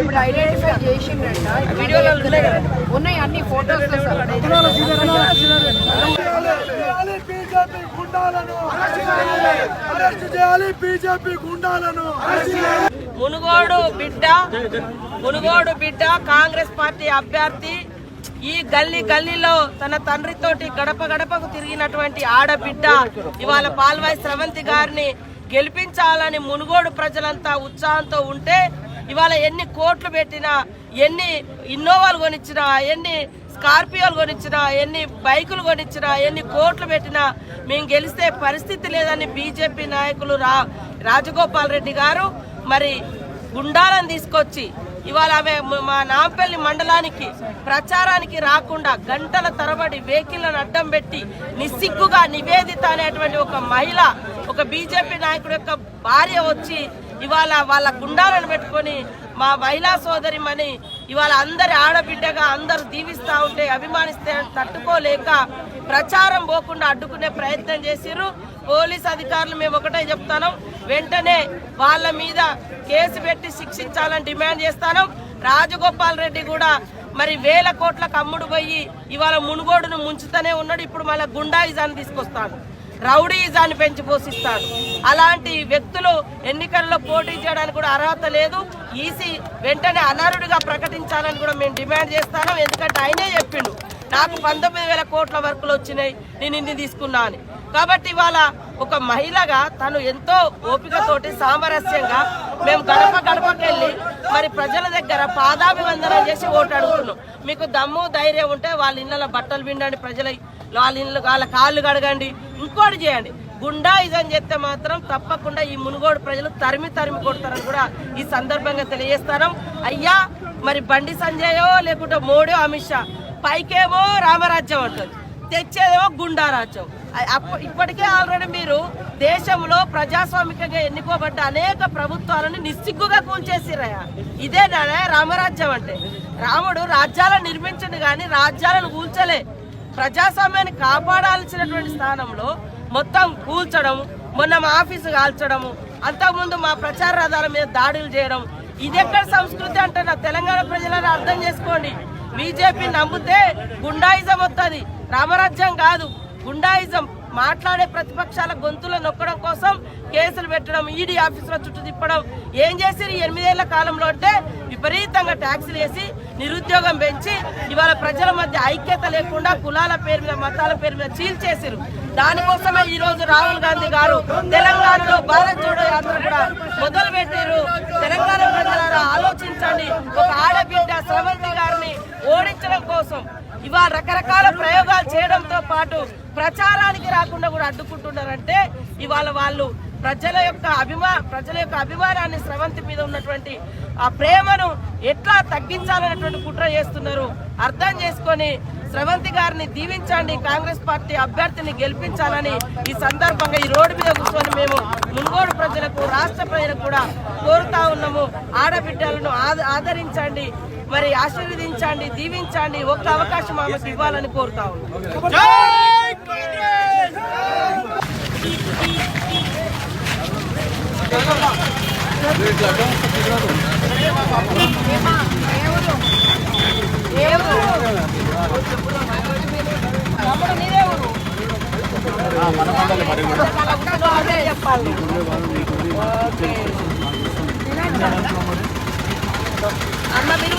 ఇప్పుడు ఐడెంటిఫై చేసిండ్రంట వీడియోలో ఉన్నాయి కదా. ఉన్నాయి అన్ని ఫోటోస్ చేయాలి బీజేపీ గుండాలను. అరెస్ట్ చేయాలి బీజేపీ గుండాలను. మునుగోడు బిడ్డ మునుగోడు బిడ్డ కాంగ్రెస్ పార్టీ అభ్యర్థి ఈ గల్లీ గల్లీలో తన తండ్రితోటి గడప గడపకు తిరిగినటువంటి ఆడబిడ్డ ఇవాళ పాల్వాయి స్రవంతి గారిని గెలిపించాలని మునుగోడు ప్రజలంతా ఉత్సాహంతో ఉంటే ఇవాళ ఎన్ని కోట్లు పెట్టినా ఎన్ని ఇన్నోవాలు కొనిచ్చినా ఎన్ని స్కార్పియోలు కొనిచ్చినా ఎన్ని బైకులు కొనిచ్చినా ఎన్ని కోట్లు పెట్టినా మేము గెలిస్తే పరిస్థితి లేదని బీజేపీ నాయకులు రా రాజగోపాల్ రెడ్డి గారు మరి గుండాలను తీసుకొచ్చి ఇవాళ ఆమె మా నాంపల్లి మండలానికి ప్రచారానికి రాకుండా గంటల తరబడి వెహికల్లను అడ్డం పెట్టి నిస్సిగ్గుగా నివేదిత అనేటువంటి ఒక మహిళ ఒక బీజేపీ నాయకుడు యొక్క భార్య వచ్చి ఇవాళ వాళ్ళ గుండాలను పెట్టుకొని మా మహిళా సోదరిమని ఇవాళ అందరి ఆడబిడ్డగా అందరూ దీవిస్తూ ఉంటే అభిమానిస్తే తట్టుకోలేక ప్రచారం పోకుండా అడ్డుకునే ప్రయత్నం చేసిర్రు. పోలీస్ అధికారులు మేము ఒకటే చెప్తాను వెంటనే వాళ్ళ మీద కేసు పెట్టి శిక్షించాలని డిమాండ్ చేస్తాను రాజగోపాల్ రెడ్డి కూడా మరి వేల కోట్లకు అమ్ముడు పోయి ఇవాళ మునుగోడును ముంచుతూనే ఉన్నాడు. ఇప్పుడు మళ్ళీ గుండాయిజాన్ని తీసుకొస్తాడు. రౌడీజాన్ని పెంచి పోషిస్తాడు. అలాంటి వ్యక్తులు ఎన్నికల్లో పోటీ చేయడానికి కూడా అర్హత లేదు. ఈసీ వెంటనే అనర్హుడిగా ప్రకటించాలని కూడా మేము డిమాండ్ చేస్తాను. ఎందుకంటే ఆయనే చెప్పిండు నాకు పంతొమ్మిది వేల కోట్ల వర్కులు వచ్చినాయి నేను ఇన్ని తీసుకున్నా అని. కాబట్టి ఇవాళ ఒక మహిళగా తను ఎంతో ఓపికతోటి సామరస్యంగా మేము గడప గడపకెళ్ళి మరి ప్రజల దగ్గర పాదాభివందనం చేసి ఓటు అడుగుతున్నాం. మీకు దమ్ము ధైర్యం ఉంటే వాళ్ళ ఇళ్ళ బట్టలు పిండండి ప్రజల. వాళ్ళ ఇళ్ళు వాళ్ళ కాళ్ళు కడగండి ఇంకోటి చేయండి. గుండాయిజం చేస్తే మాత్రం తప్పకుండా ఈ మునుగోడు ప్రజలు తరిమి తరిమి కొడతారని కూడా ఈ సందర్భంగా తెలియజేస్తాను. అయ్యా మరి బండి సంజయో లేకుంటే మోడో అమిత్ షా పైకేమో రామరాజ్యం అంటుంది తెచ్చేదేమో గుండారాజ్యం. రాజ్యం అప్ప- ఇప్పటికే ఆల్రెడీ మీరు దేశంలో ప్రజాస్వామికంగా ఎన్నుకోబడ్డ అనేక ప్రభుత్వాలను నిస్సిగ్గుగా కూల్చేసిరయ్యా ఇదే రామరాజ్యం అంటే. రాముడు రాజ్యాలను నిర్మించడు కానీ రాజ్యాలను కూల్చలే. ప్రజాస్వామ్యాన్ని కాపాడాల్సినటువంటి స్థానంలో మొత్తం కూల్చడం మొన్న మా ఆఫీసు కాల్చడము అంతకుముందు మా ప్రచార రథాల మీద దాడులు చేయడం ఇది ఎక్కడ సంస్కృతి అంటే నా తెలంగాణ ప్రజలను అర్థం చేసుకోండి. బీజేపీ నమ్మితే గుండాయిజం వస్తుంది రామరాజ్యం కాదు గుండాయిజం. మాట్లాడే ప్రతిపక్షాల గొంతులు నొక్కడం కోసం కేసులు పెట్టడం ఈడీ ఆఫీసుల చుట్టూ తిప్పడం ఏం చేసి ఎనిమిదేళ్ళ కాలంలో అంటే విపరీతంగా ట్యాక్సులు వేసి నిరుద్యోగం పెంచి ఇవాళ ప్రజల మధ్య ఐక్యత లేకుండా కులాల పేరు మీద మతాల పేరు మీద చీల్చేసిరు దానికోసమే ఈ రోజు రాహుల్ గాంధీ గారు తెలంగాణలో భారత్ జోడో యాత్ర కూడా మొదలు పెట్టారు తెలంగాణ ప్రజలారా ఆలోచించండి. ఒక ఆడబిడ్డ స్రవంతి గారిని ఓడించడం కోసం ఇవాళ రకరకాల ప్రయోగాలు చేయడంతో పాటు ప్రచారానికి రాకుండా కూడా అడ్డుకుంటున్నారంటే ఇవాళ వాళ్ళు ప్రజల యొక్క అభిమా ప్రజల యొక్క అభిమానాన్ని స్రవంతి మీద ఉన్నటువంటి ఆ ప్రేమను ఎట్లా తగ్గించాలనేటువంటి కుట్ర చేస్తున్నారు. అర్థం చేసుకొని స్రవంతి గారిని దీవించండి. కాంగ్రెస్ పార్టీ అభ్యర్థిని గెలిపించాలని ఈ సందర్భంగా ఈ రోడ్డు మీద కూర్చొని మేము మునుగోడు ప్రజలకు రాష్ట్ర ప్రజలకు కూడా కోరుతా ఉన్నాము. ఆడబిడ్డలను ఆద- ఆదరించండి. మరి ఆశీర్వదించండి దీవించండి. ఒక్క అవకాశం ఆమెకు ఇవ్వాలని కోరుతా ఉన్నాను చెప్పాలి అన్న మీరు